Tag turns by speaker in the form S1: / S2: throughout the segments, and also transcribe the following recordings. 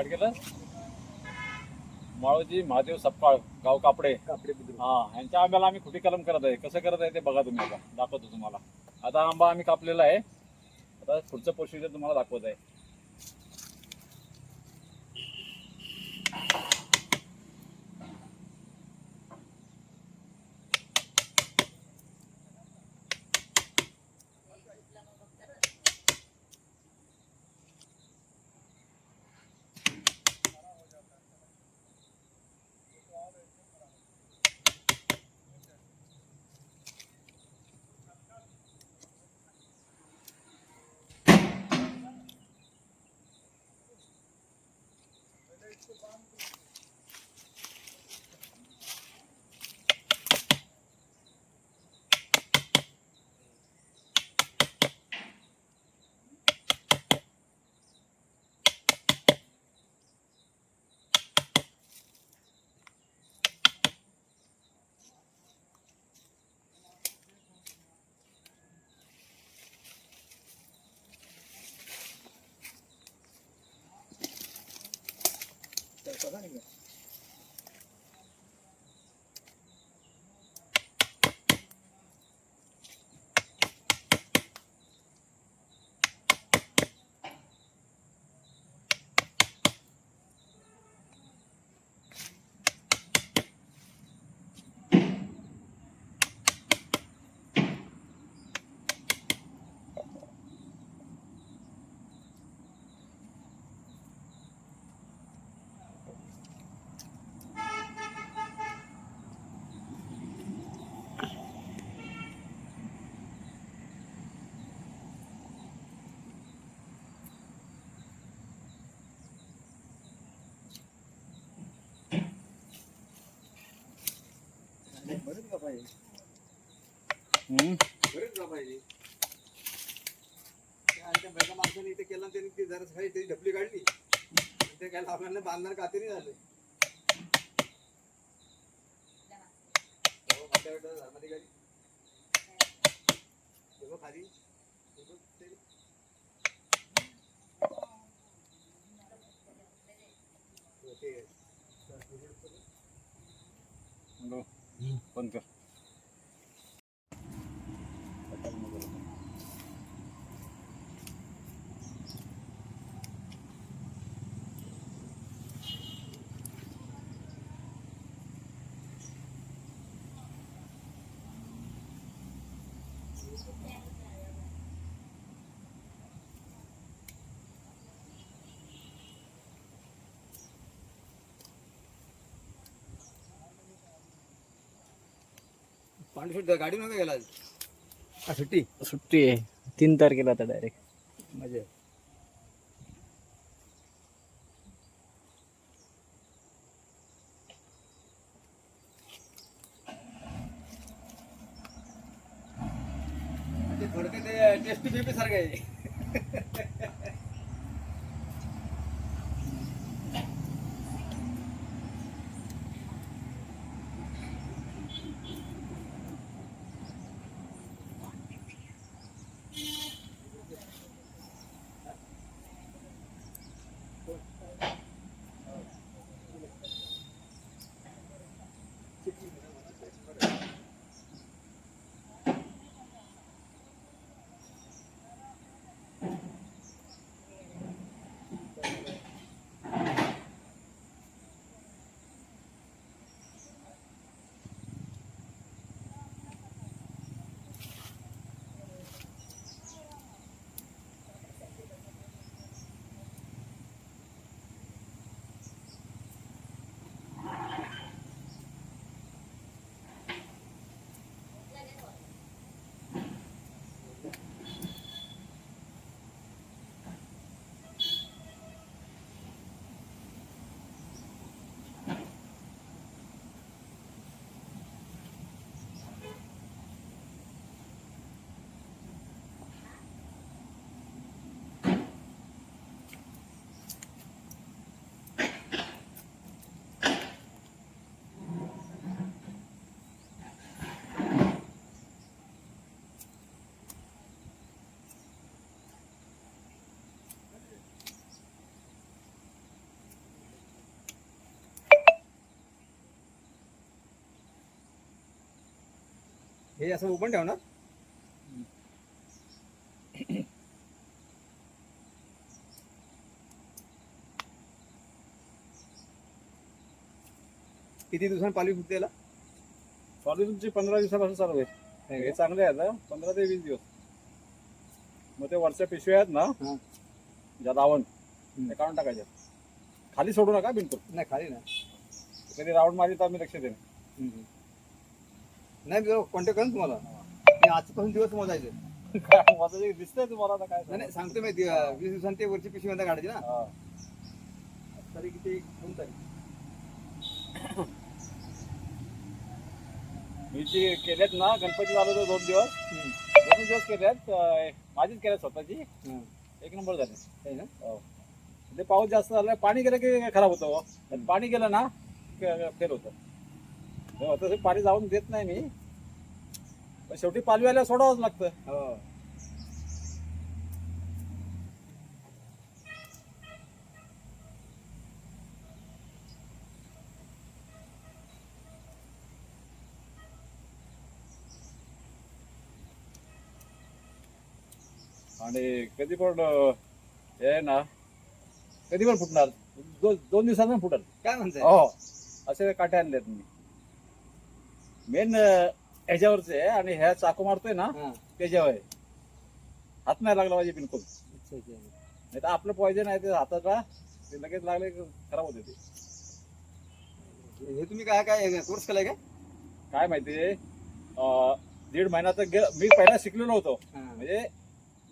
S1: Start केलं. माळोजी महादेव सपकाळ गाव कापडे.
S2: कापडे बुद्रुक.
S1: हा यांच्या आंब्याला आम्ही खुटी कलम करत आहे. कसं करत आहे ते बघा तुम्ही आता. दाखवतो तुम्हाला. आता आंबा आम्ही कापलेला आहे. आता पुढचं प्रोसिजर तुम्हाला दाखवत आहे.
S2: बरंच का पाहिजे
S1: हम्म.
S2: बरेच का पाहिजे त्या आमच्या बायका माणसाने इथे केलं आणि त्यांनी ती जरा काही तरी ढपली काढली आणि ते काय आपल्याला बांधणार कातरी झालं हो, मोठ्या मोठ्या धर्माधिकारी. हे बघ खाली. हे बघ ते. पांडुशेठ गाडी नव्हता गेला आज. सुट्टी.
S3: सुट्टी आहे. तीन तारखेला आता डायरेक्ट
S2: मजा
S4: हे असं ओपन ठेवणार. किती दिवसांनी पाली फुटते याला?
S1: चालू तुमची पंधरा दिवसापासून चालू आहे. हे चांगले आहेत हं. पंधरा ते वीस दिवस. मग ते वरच्या पिशव्या आहेत ना. ज्या रावण. ते काढून टाकायच्या. खाली सोडू नका बिलकुल.
S4: नाही खाली ना
S1: कधी राऊंड मारली तर आम्ही लक्ष देईन
S4: नाही कॉन्टॅक्ट करेन तुम्हाला. मी आजपासून दिवस मोजायचे.
S1: काय दिसतंय तुम्हाला आता काय?
S4: नाही नाही सांगतो मी वीस दिवसांनी ते वरची पिशवी काढायची ना.
S1: हा.
S4: तारीख किती दोन तारीख.
S1: मी जी केल्यात ना गणपती झालं होतं दोन दिवस
S4: हम्म.
S1: दोन दिवस केल्यात अं, माझीच केल्यात स्वतःची. एक नंबर झाले.
S4: आहे ना?
S1: हो. ते पाऊस जास्त झाला पाणी गेलं की खराब होतं हो. पण पाणी गेलं ना फेल होतं. तसं पाणी जाऊन देत नाही मी. पण शेवटी पालव्याला सोडावंच लागतं.
S4: हो.
S1: आणि कधी पण हे आहे ना कधी पण फुटणार. दोन दोन दिवसांना फुटल.
S4: काय म्हणताय?
S1: हो. असे काटे आणलेत मी. मेन ह्याच्यावरचे आहे आणि ह्या चाकू मारतोय ना
S4: हा.
S1: त्याच्यावर आहे हात नाही लागला पाहिजे बिलकुल
S4: अच्छा, अच्छा.
S1: नाही तर आपलं पॉयझन आहे ते हाताचा ते लगेच लागले की खराब होते ते
S4: हे तुम्ही काय काय कोर्स केलाय काय
S1: काय माहिती दीड महिना तर गे- मी पहिला शिकलेलो होतो
S4: हा.
S1: म्हणजे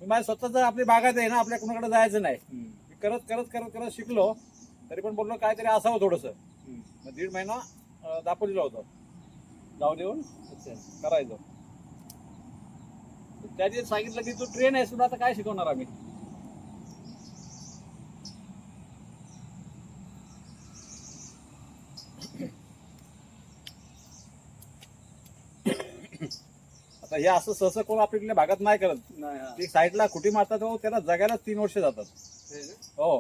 S1: मी माझ्या स्वतःच आपली बागात आहे ना आपल्या कुणाकडे जायचं नाही
S4: हम्म.
S1: मी करत करत करत करत शिकलो तरी पण बोललो काहीतरी असावं थोडंसं
S4: हम्म.
S1: मग दीड महिना अं, दापोलीला होतो जाऊ देऊन करायचं त्याची सांगितलं की तू ट्रेन तुला आता काय शिकवणार आम्ही? आता हे असं सहसा कोण आपल्या भागात नाही करत. ते साईडला कुठे मारतात हो त्याला जगायला तीन वर्ष जातात.
S4: हे?
S1: हो.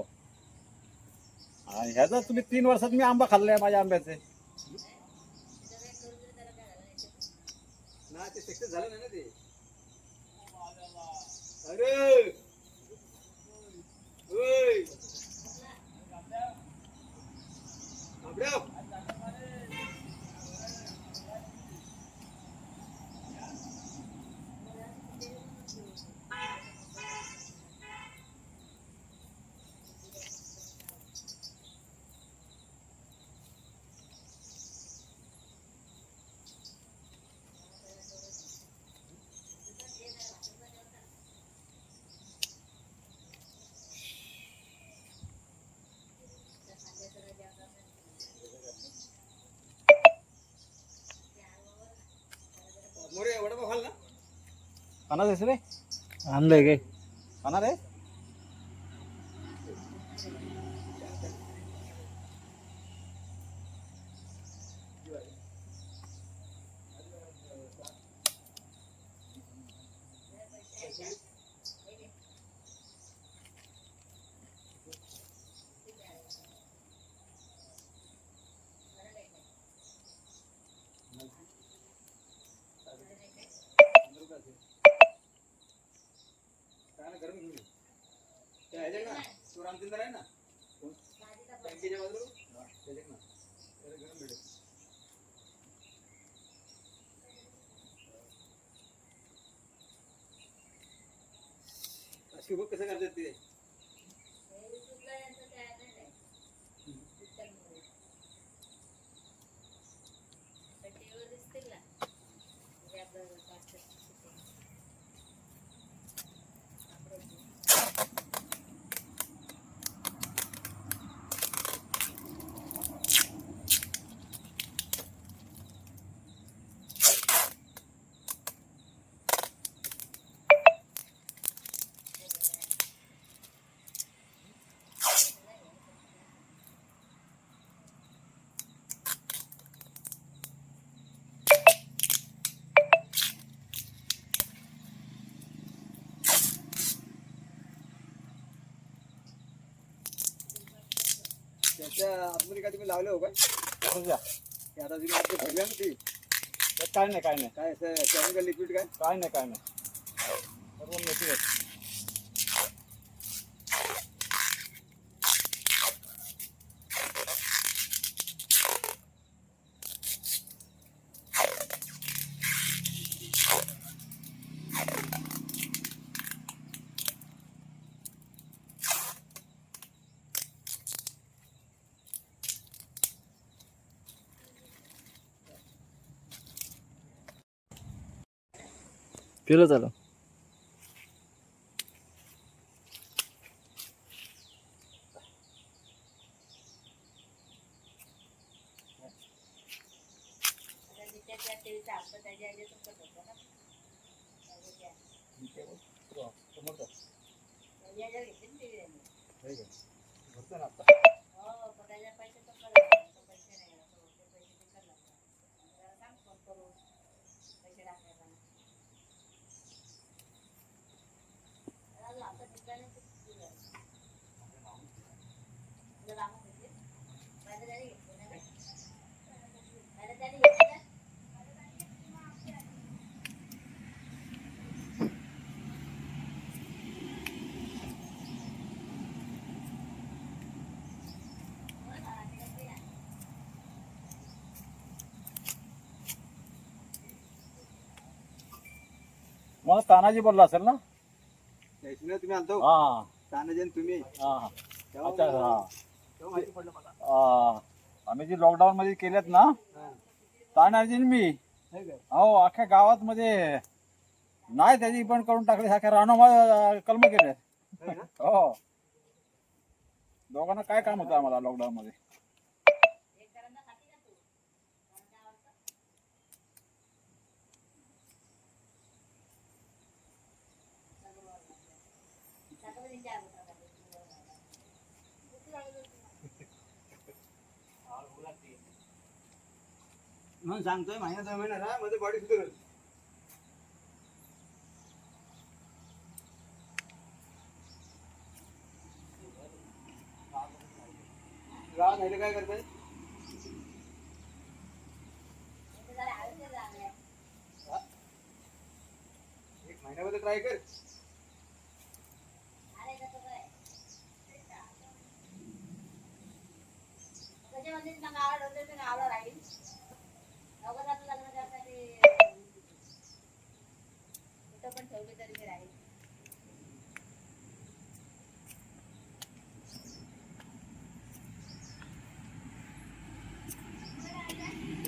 S1: आणि ह्याचा तुम्ही तीन वर्षात मी आंबा खाल्लाय माझ्या आंब्याचे
S4: नाही ते सक्सेस झालं नाही ना ते? अरे! ओय. बापड्या. मोरे वडापाव खाल ना
S1: खाणार आहेस रे
S3: आणलंय काय
S1: खाणार आहे
S4: काय ना बघ कसं करतात ते. आतमध्ये काय तुम्ही लावलं हो काय. ते आता तुम्ही आतमध्ये भरल्या ना ती.
S1: त्यात काय नाही काय नाही.
S4: काय केमिकल लिक्विड काय?
S1: काय नाही काय नाही. सर्व मेथी
S3: केलं
S4: आलो.
S1: मला तानाजी बोलला असेल ना?
S4: तुम्ही आलतो
S1: हा.
S4: तुम्ही.
S1: हा हा.
S4: तेव्हा
S1: अच्छा
S4: मला-
S1: हा.
S4: तेव्हा माहिती पडलं मला.
S1: आ, आम्ही जे लॉकडाऊन मध्ये केलेत ना
S4: हा.
S1: तानाजी आणि मी
S4: है काय?
S1: अख्ख्या गावात मध्ये नाही त्याची पण करून टाकले अख्ख्या राहणं कलम केले.
S4: है ना?
S1: हो. दोघांना काय काम होतं आम्हाला लॉकडाऊन मध्ये?
S4: म्हणून सांगतोय महिना दोन महिना राहा मध्ये बॉडी सुधारेल नाही काय करताय? एक महिन्यामध्ये ट्राय कर.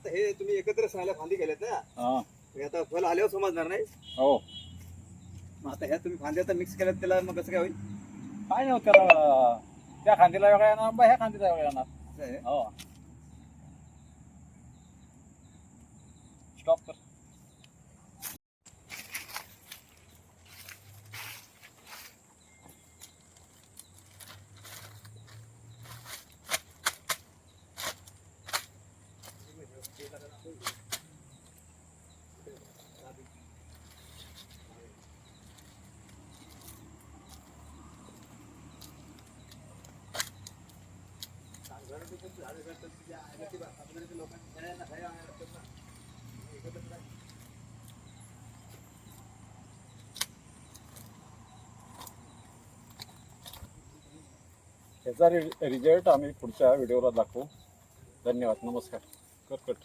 S4: आता हे तुम्ही एकत्र सहाला फांदी केल्यात ना.
S1: हा.
S4: हे आता फल आल्यावर समजणार नाही.
S1: हो.
S2: मग आता ह्या तुम्ही फांद्या तर मिक्स केल्यात त्याला मग कसं काय होईल?
S1: काय नाही होत त्याला त्या खांदीला वेगळा येणार बा ह्या खांदीला वेगळा येणार.
S2: असं आहे?
S1: हो. स्टॉप कर. त्याचा रिझल्ट आम्ही पुढच्या व्हिडिओला दाखवू. धन्यवाद. नमस्कार. कर कट.